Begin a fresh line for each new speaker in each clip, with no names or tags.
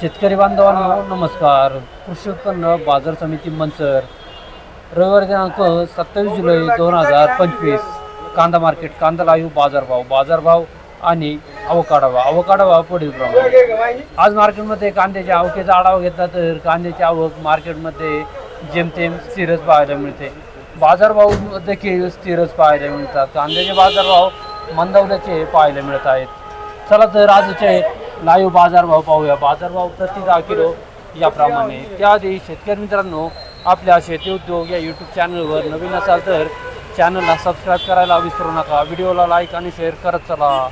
शेतकरी बांधवांनो नमस्कार. कृषी उत्पन्न बाजार समिती मंचर. रविवार दिनांक सत्तावीस जुलै दोन हजार पंचवीस. कांदा मार्केट कांदा लाईव्ह बाजारभाव बाजारभाव आणि अवकाडा भाव. भाव पुढील प्रमाणे. आज मार्केटमध्ये कांद्याच्या आवकेचा आढावा घेतला तर कांद्याची आवक मार्केटमध्ये जेमतेम स्थिरच पाहायला मिळते. बाजारभाव देखील स्थिरच पाहायला मिळतात. कांद्याचे बाजारभाव मंदावल्याचे पाहायला मिळत आहेत. चला तर आजचे लाईव्ह बाजारभाव पाहूया. बाजारभाव प्रति दहा किलो याप्रमाणे. त्याआधी शेतकरी मित्रांनो आपल्या शेती उद्योग या यूट्यूब चॅनलवर नवीन असाल तर चॅनलला सबस्क्राईब करायला विसरू नका. व्हिडिओला लाईक आणि शेअर करत चला.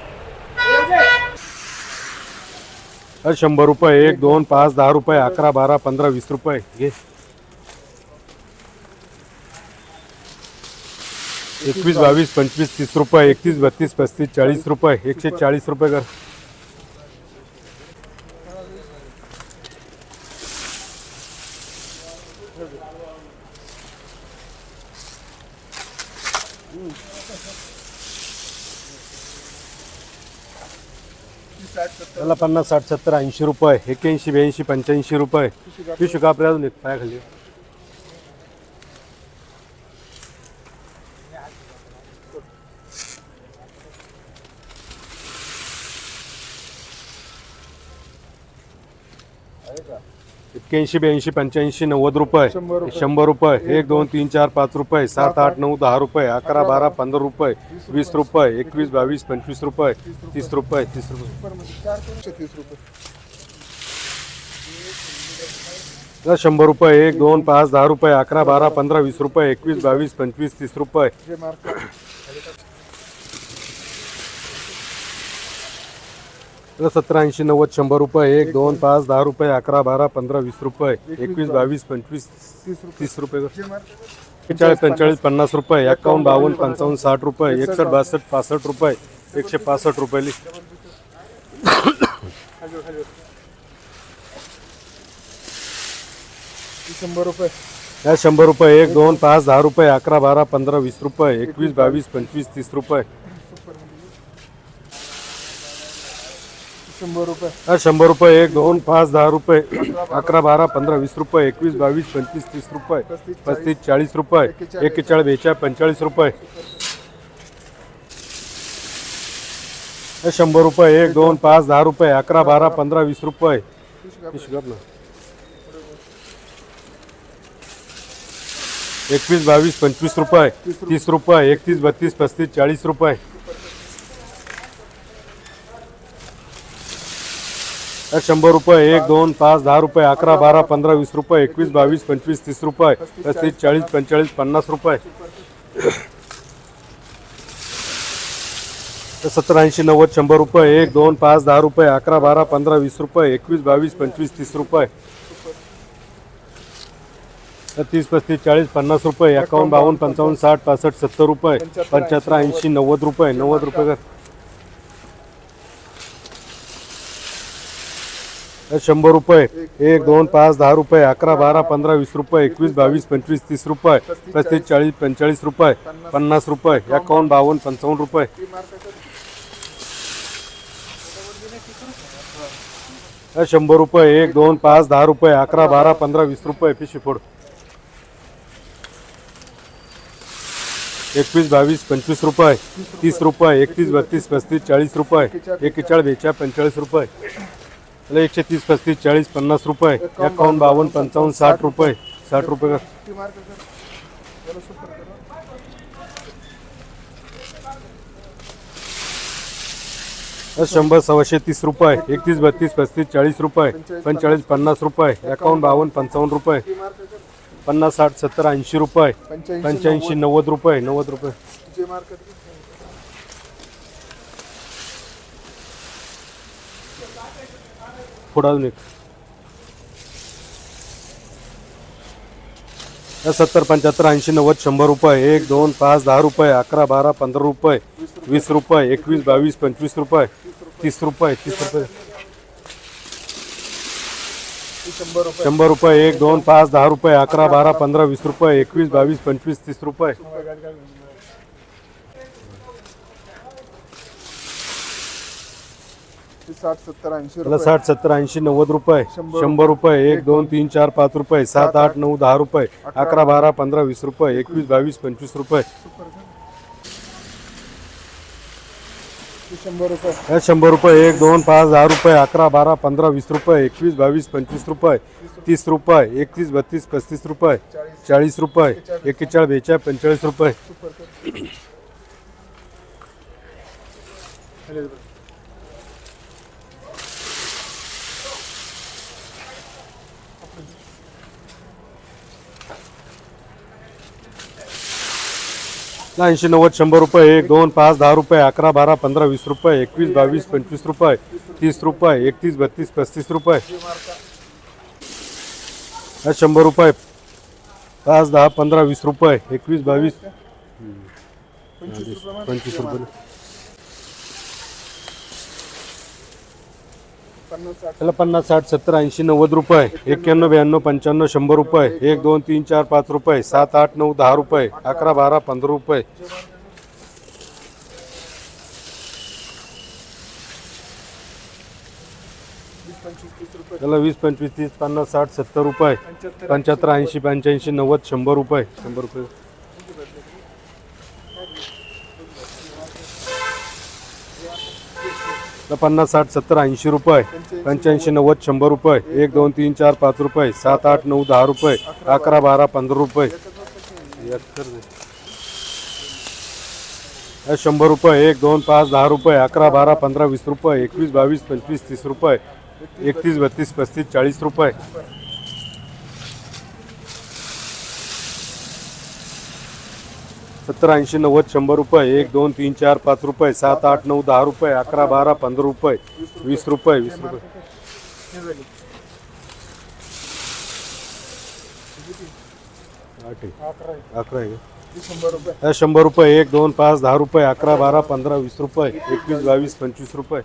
शंभर रुपये एक दोन पाच दहा रुपये अकरा बारा पंधरा वीस रुपये. घे. एकवीस बावीस पंचवीस तीस रुपये एकतीस बत्तीस पस्तीस चाळीस रुपये एकशे चाळीस रुपये कर. त्याला पन्नास साठ सत्तर ऐंशी रुपये एक्याऐंशी ब्याऐंशी पंच्याऐंशी रुपये. पिशू का अजून एक पायाखाली एक्क्याऐंशी ब्याऐंशी पंच्याऐंशी नव्वद रुपये शंभर रुपये. एक दोन तीन चार पाच रुपये सात आठ नऊ दहा रुपये अकरा बारा पंधरा रुपये वीस रुपये. एकवीस बावीस पंचवीस रुपये तीस रुपये तीस रुपये. शंभर रुपये एक दोन पाच दहा रुपये अकरा बारा पंधरा वीस रुपये एकवीस बावीस पंचवीस तीस रुपये. सतरा ऐंशी नव्वद शंभर रुपये एक दोन पाच दहा रुपये अकरा बारा पंधरा वीस रुपये एकवीस बावीस. पंचवीस तीस रुपये. चाळीस पंचेचाळीस पन्नास रुपये एकावन्न बावन्न पंचावन्न साठ रुपये एकसष्ट बासष्ट. पासष्ट रुपये एकशे पासष्ट रुपये
शंभर रुपये.
या शंभर रुपये एक दोन पाच दहा रुपये अकरा बारा पंधरा वीस रुपये एकवीस बावीस पंचवीस तीस रुपये.
शंभर रुपये.
हा शंभर रुपये एक दोन पाच दहा रुपये. अकरा बारा पंधरा वीस रुपये एकवीस बावीस पंचवीस तीस रुपये. पस्तीस चाळीस. रुपये. एक्केचाळीस बेचाळीस पंचेचाळीस रुपये. शंभर रुपये एक दोन पाच दहा रुपये. अकरा बारा पंधरा वीस रुपये. एकवीस बावीस पंचवीस रुपये. तीस रुपये एकतीस बत्तीस पस्तीस चाळीस रुपये. शंभर रुपये एक दोन पाच दहा रुपये अकरा बारा पंधरा वीस रुपये एकवीस बावीस पंचवीस तीस रुपये पस्तीस चाळीस पंचेचाळीस पन्नास रुपये. सत्तर ऐंशी नव्वद शंभर रुपये एक दोन पाच दहा रुपये अकरा बारा पंधरा वीस रुपये एकवीस बावीस पंचवीस तीस रुपये. तीस पस्तीस चाळीस पन्नास रुपये एकावन्न बावन्न पंचावन्न साठ पासष्ट सत्तर रुपये पंच्याहत्तर ऐंशी नव्वद रुपये नव्वद रुपये कर तर शंभर रुपये. एक दोन पाच दहा रुपये. अकरा बारा पंधरा वीस रुपये. एकवीस बावीस पंचवीस तीस रुपये. पस्तीस चाळीस पंचेचाळीस रुपये. पन्नास रुपये. एकावन्न बावन्न पंचावन्न रुपये. शंभर रुपये. एक दोन पाच दहा रुपये. अकरा बारा पंधरा वीस रुपये. पिशवी फोड. एकवीस बावीस पंचवीस रुपये. तीस रुपये. एकतीस बत्तीस पस्तीस चाळीस रुपये. एकेचाळ बेचाळीस पंचेचाळीस रुपये. त्याला एकशे तीस पस्तीस चाळीस पन्नास रुपये. एकावन्न बावन्न पंचावन्न साठ रुपये. साठ रुपये का? शंभर सव्वाशे तीस रुपये. एकतीस बत्तीस पस्तीस चाळीस रुपये. पंचेचाळीस पन्नास रुपये. एकावन्न बावन्न पंचावन्न रुपये. पन्नास साठ सत्तर ऐंशी रुपये.
पंच्याऐंशी
नव्वद रुपये. नव्वद रुपये. फोडावून एक. सत्तर पंच्याहत्तर ऐंशी नव्वद शंभर रुपये एक दोन पाच दहा रुपये अकरा बारा पंधरा रुपये वीस रुपये एकवीस बावीस पंचवीस रुपये तीस रुपये तीस रुपये.
शंभर रुपये
एक दोन पाच दहा रुपये अकरा बारा पंधरा वीस रुपये एकवीस बावीस पंचवीस तीस रुपये.
साठ सत्तर ऐंशी
त्याला
रुपये.
साठ सत्तर ऐंशी नव्वद रुपये.
शंभर
शंभर रुपये एक दोन तीन चार पाच रुपये सात आठ नऊ दहा रुपये अकरा बारा पंधरा वीस रुपये एकवीस बावीस पंचवीस रुपये.
ते शंभर रुपये.
या शंभर रुपये एक दोन पाच दहा रुपये अकरा बारा पंधरा वीस रुपये एकवीस बावीस पंचवीस रुपये तीस रुपये एकतीस बत्तीस पस्तीस रुपये
चाळीस
रुपये एक्केचाळीस बेचाळीस पंचेचाळीस रुपये. ऐंशी नव्वद शंभर रुपये एक दोन पाच दहा रुपये अकरा बारा पंधरा वीस रुपये एकवीस बावीस पंचवीस रुपये तीस रुपये एकतीस बत्तीस पस्तीस रुपये. शंभर रुपये पाच दहा पंधरा वीस रुपये एकवीस बावीस
पंचवीस रुपये मार.
पंचवीस रुपये
पन्नास साठ
त्याला पन्नास साठ सत्तर ऐंशी नव्वद रुपये एक्क्याण्णव ब्याण्णव पंच्याण्णव शंभर रुपये एक दोन तीन चार पाच रुपये सात आठ नऊ दहा रुपये अकरा बारा पंधरा रुपये. त्याला वीस पंचवीस तीस पन्नास साठ सत्तर रुपये
पंच्याहत्तर
ऐंशी पंच्याऐंशी नव्वद शंभर रुपये. शंभर रुपये. तर पन्नास साठ सत्तर ऐंशी रुपये. पंच्याऐंशी नव्वद शंभर रुपये. एक दोन तीन चार पाच रुपये. सात आठ नऊ दहा रुपये. अकरा बारा पंधरा रुपये. शंभर रुपये. एक दोन पाच दहा रुपये. अकरा बारा पंधरा वीस रुपये. एकवीस बावीस पंचवीस तीस रुपये. एकतीस बत्तीस पस्तीस चाळीस रुपये. सत्तर ऐंशी नव्वद शंभर रुपये एक दोन तीन चार पाच रुपये सात आठ नऊ दहा रुपये अकरा बारा पंधरा रुपये वीस रुपये वीस रुपये.
अकरा आहे. शंभर रुपये
एक दोन पाच दहा रुपये अकरा बारा पंधरा वीस रुपये एकवीस बावीस पंचवीस रुपये.